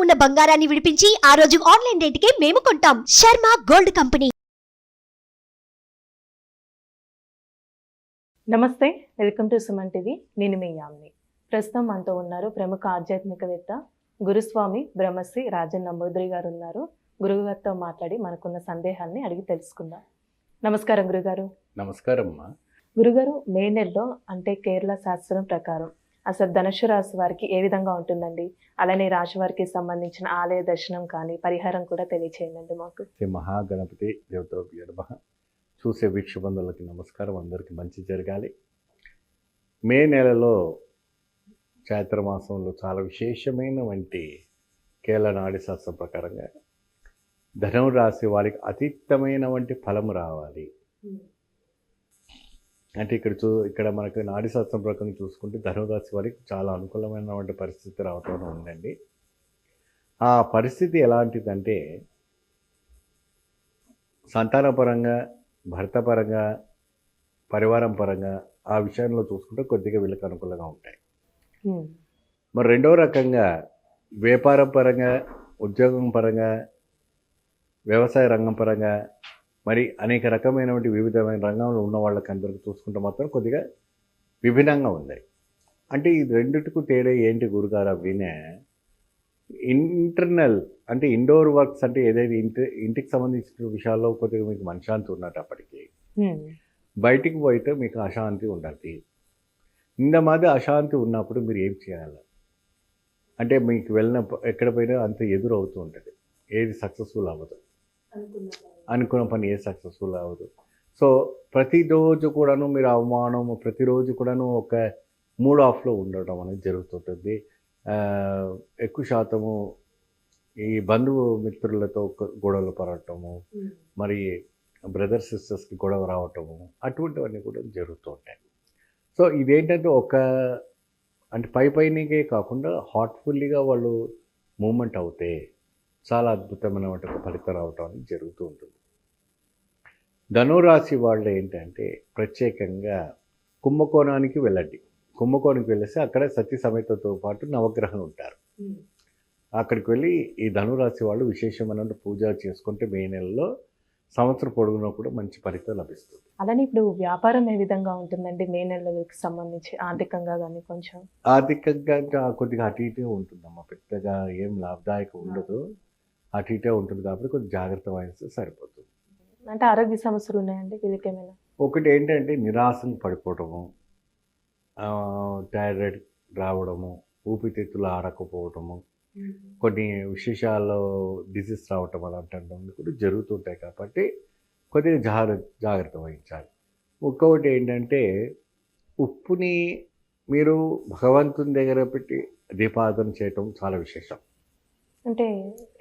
ఉన్న బంగారాన్ని విడిపించి ఆ రోజు ఆన్లైన్ రేటుకే మేము కొంటాం. Sharma gold company. నమస్తే వెల్కమ్ టు సుమన్ టీవీ. నేను మీ యామ్ని. ప్రస్తుతం మనతో ఉన్నారు ప్రముఖ ఆధ్యాత్మికవేత్త గురుస్వామి బ్రహ్మశ్రీ రాజన్ నంబూద్రి గారు ఉన్నారు గురువుగారితో మాట్లాడి మనకున్న సందేహాన్ని అడిగి తెలుసుకుందాం. నమస్కారం గురుగారు. నమస్కారం అమ్మా గురుగారు మే నెలలో అంటే కేరళ శాస్త్రం ప్రకారం అసలు ధనుషు రాశి వారికి ఏ విధంగా ఉంటుందండి? అలానే రాశి వారికి సంబంధించిన ఆలయ దర్శనం కానీ పరిహారం కూడా తెలియచేయండి మాకు. శ్రీ మహాగణపతి దేవతోపి నమ చూసే వీక్షబంధులకి నమస్కారం. అందరికీ మంచి జరగాలి. మే నెలలో చైత్ర మాసంలో చాలా విశేషమైన వంటి కేరళ నాడి శాస్త్రం ప్రకారంగా ధనువు రాశి వారికి అతీతమైన వంటి ఫలం రావాలి. అంటే ఇక్కడ చూ ఇక్కడ మనకు నాడి శాస్త్రం ప్రకారం చూసుకుంటే ధనువు రాశి వారికి చాలా అనుకూలమైనటువంటి పరిస్థితి రావటం ఉందండి. ఆ పరిస్థితి ఎలాంటిదంటే సంతానపరంగా భర్తపరంగా పరివారం పరంగా ఆ విషయంలో చూసుకుంటే కొద్దిగా వీళ్ళకి అనుకూలంగా ఉంటాయి. మరి రెండో రకంగా వ్యాపారం పరంగా ఉద్యోగం పరంగా వ్యవసాయ రంగం పరంగా మరి అనేక రకమైనటువంటి వివిధమైన రంగంలో ఉన్న వాళ్ళకి అందరికి చూసుకుంటే మాత్రం కొద్దిగా విభిన్నంగా ఉంది. అంటే ఈ రెండిటికి తేడా ఏంటి గురుగారు అవినే ఇంటర్నల్ అంటే ఇండోర్ వర్క్స్ అంటే ఏదైతే ఇంటి ఇంటికి సంబంధించిన విషయాల్లో కొద్దిగా మీకు మనశాంతి ఉన్నట్టప్పటికీ ఉమ్, బయటికి పోయితే మీకు అశాంతి ఉండదు ఇంత మాది అశాంతి ఉన్నప్పుడు మీరు ఏం చేయాలి? అంటే మీకు వెళ్ళిన ఎక్కడ పోయినా అంత ఎదురు అవుతూ ఉంటుంది. ఏది సక్సెస్ఫుల్ అవ్వదు. అనుకున్న పని ఏ సక్సెస్ఫుల్ అవ్వదు. సో ప్రతిరోజు కూడాను మీరు అవమానం ప్రతిరోజు కూడాను ఒక మూడ్ ఆఫ్లో ఉండటం అనేది జరుగుతుంటుంది. ఎక్కువ శాతము ఈ బంధువు మిత్రులతో ఒక గొడవలు పడటము ఉమ్, మరి బ్రదర్ సిస్టర్స్కి గొడవ రావటము అటువంటివన్నీ కూడా జరుగుతూ ఉంటాయి. సో ఇదేంటంటే ఒక అంటే పై పైనకే కాకుండా హార్ట్ఫుల్లీగా వాళ్ళు మూమెంట్ అవుతే చాలా అద్భుతమైన ఒక ఫలితం రావటం అనేది జరుగుతూ ఉంటుంది. ధనురాశి వాళ్ళు ఏంటంటే ప్రత్యేకంగా కుంభకోణానికి వెళ్ళండి. కుంభకోణానికి వెళ్ళేసి అక్కడ సతీ సమేతతో పాటు నవగ్రహాలు ఉంటారు. ఉమ్. అక్కడికి వెళ్ళి ఈ ధనురాశి వాళ్ళు విశేషమైన పూజ చేసుకుంటే మే నెలలో సంవత్సరం పొడుగునా కూడా మంచి ఫలితం లభిస్తుంది. అలానే ఇప్పుడు వ్యాపారం ఏ విధంగా ఉంటుందండి? మే నెలలకు సంబంధించి ఆర్థికంగా కానీ కొంచెం? ఆర్థికంగా కొద్దిగా అటు ఇటే ఉంటుందమ్మా. పెద్దగా ఏం లాభదాయకం ఉండదు. అటు ఇటే ఉంటుంది కాబట్టి కొద్దిగా జాగ్రత్త వహిస్తే సరిపోతుంది. అంటే ఆరోగ్య సమస్యలు ఉన్నాయండి వీళ్ళకి ఏమైనా? ఒకటి ఏంటంటే నిరాశను పడిపోవటము థైరాయిడ్ రావడము ఊపిరితిత్తులు ఆడకపోవటము కొన్ని విశేషాల్లో డిసీజ్ రావటం అలాంటివన్నీ కూడా జరుగుతుంటాయి కాబట్టి కొద్దిగా జాగ్రత్త జాగ్రత్త వహించాలి. ఇంకొకటి ఏంటంటే ఉప్పుని మీరు భగవంతుని దగ్గర పెట్టి దీపారాధన చేయటం చాలా విశేషం. అంటే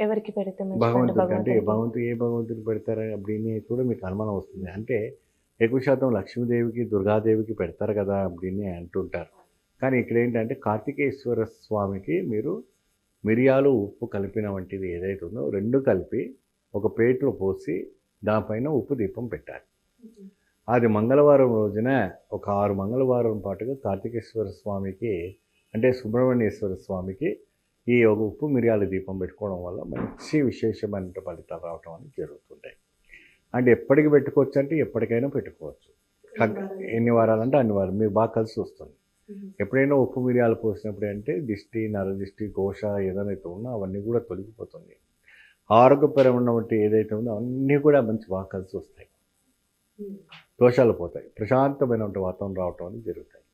ఎవరికి పెడితే భగవంతుడికి అంటే భగవంతుడు ఏ భగవంతుడు పెడతారు అప్పుడని కూడా మీకు అనుమానం వస్తుంది. అంటే ఎక్కువ శాతం లక్ష్మీదేవికి దుర్గాదేవికి పెడతారు కదా అప్పుడని అంటుంటారు. కానీ ఇక్కడ ఏంటంటే కార్తికేశ్వర స్వామికి మీరు మిరియాలు ఉప్పు కలిపిన వంటిది ఏదైతే ఉందో రెండు కలిపి ఒక ప్లేట్లో పోసి దానిపైన ఉప్పు దీపం పెట్టాలి. అది మంగళవారం రోజున ఒక ఆరు మంగళవారం పాటుగా కార్తికేశ్వర స్వామికి అంటే సుబ్రహ్మణ్యేశ్వర స్వామికి ఈ ఒక ఉప్పు మిరియాల దీపం పెట్టుకోవడం వల్ల మంచి విశేషమైన ఫలితాలు రావటం అనేది జరుగుతుంటాయి అంటే ఎప్పటికి పెట్టుకోవచ్చు అంటే ఎప్పటికైనా పెట్టుకోవచ్చు. ఎన్ని వారాలంటే అన్ని వారాలు. మీకు బాగా కలిసి వస్తుంది. ఎప్పుడైనా ఉప్పు మిరియాలు పోసినప్పుడు అంటే దిష్టి నరదిష్టి కోశ ఏదైతే ఉన్నా అవన్నీ కూడా తొలగిపోతుంది. ఆరోగ్యపరమైనటువంటి ఏదైతే ఉందో అన్నీ కూడా మంచి బాగా కలిసి వస్తాయి. దోషాలు పోతాయి. ప్రశాంతమైనటువంటి వాతావరణం రావటం అనేది జరుగుతాయి.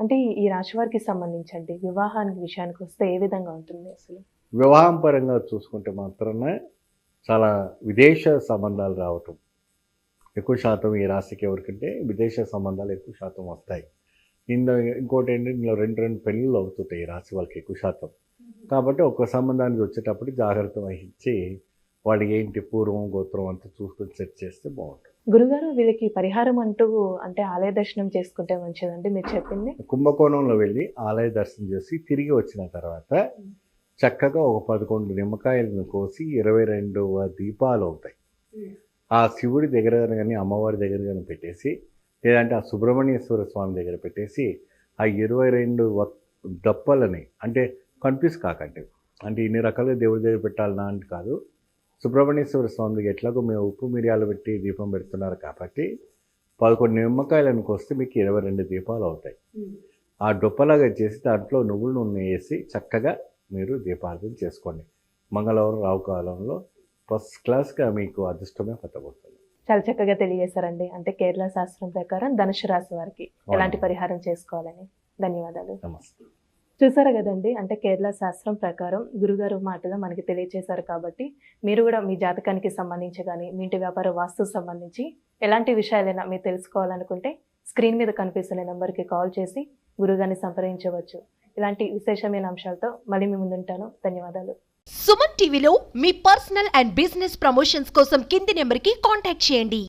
అంటే ఈ- రాశి వారికి సంబంధించండి. వివాహానికి విషయానికి వస్తే ఏ విధంగా ఉంటుంది అసలు? వివాహం పరంగా చూసుకుంటే మాత్రమే చాలా విదేశ సంబంధాలు రావటం. ఎక్కువ శాతం ఈ రాశికి ఎవరికంటే విదేశ సంబంధాలు ఎక్కువ శాతం వస్తాయి. ఇందులో ఇంకోటి ఏంటంటే ఇందులో రెండు రెండు పెళ్ళిళ్ళు అవుతుంటాయి ఈ రాశి వాళ్ళకి ఎక్కువ శాతం. కాబట్టి ఒక సంబంధానికి వచ్చేటప్పుడు జాగ్రత్త వహించి వాడికి ఏంటి పూర్వం గోత్రం అంతా చూసుకొని సెట్ చేస్తే బాగుంటుంది. గురుగారు వీళ్ళకి పరిహారం అంటూ అంటే ఆలయ దర్శనం చేసుకుంటే మంచిదండి మీరు చెప్పింది? కుంభకోణంలో వెళ్ళి ఆలయ దర్శనం చేసి తిరిగి వచ్చిన తర్వాత చక్కగా ఒక పదకొండు నిమ్మకాయలను కోసి ఇరవై రెండవ దీపాలు అవుతాయి. ఆ శివుడి దగ్గర కానీ అమ్మవారి దగ్గర కానీ పెట్టేసి లేదంటే ఆ సుబ్రహ్మణ్యేశ్వర స్వామి దగ్గర పెట్టేసి ఆ ఇరవై రెండు దప్పలని అంటే కన్ఫ్యూజ్ కాకండి. అంటే ఇన్ని రకాలుగా దేవుడి దగ్గర పెట్టాలన్నా అంటే కాదు. సుబ్రహ్మణ్యేశ్వర స్వామికి ఎట్లాగో మేము ఉప్పు మిరియాలు పెట్టి దీపం పెడుతున్నారు కాబట్టి పదకొండు నిమ్మకాయలను వస్తే మీకు ఇరవై రెండు దీపాలు అవుతాయి. ఆ డొప్పలాగా చేసి దాంట్లో నువ్వుల నూనె వేసి చక్కగా మీరు దీపార్థన చేసుకోండి. మంగళవారం రావు కాలంలో ఫస్ట్ క్లాస్గా మీకు అదృష్టమే పట్టబోతుంది చాలా చక్కగా తెలియజేశారండి. అంటే కేరళ శాస్త్రం ప్రకారం ధనుసు రాశి వారికి ఎలాంటి పరిహారం చేసుకోవాలని. ధన్యవాదాలు. నమస్తే. చూసారు కదండి? అంటే కేరళ శాస్త్రం ప్రకారం గురుగారు మాటగా మనకి తెలియజేశారు కాబట్టి మీరు కూడా మీ జాతకానికి సంబంధించి కానీ మీ ఇంటి వ్యాపార వాస్తు సంబంధించి ఎలాంటి విషయాలైనా మీరు తెలుసుకోవాలనుకుంటే స్క్రీన్ మీద కనిపిస్తున్న నెంబర్కి కాల్ చేసి గురుగారిని సంప్రదించవచ్చు. ఇలాంటి విశేషమైన అంశాలతో మళ్ళీ మీ ముందుంటాను. ధన్యవాదాలు. సుమన్ టీవీలో మీ పర్సనల్ అండ్ బిజినెస్ ప్రమోషన్స్ కోసం కింది నెంబర్కి కాంటాక్ట్ చేయండి.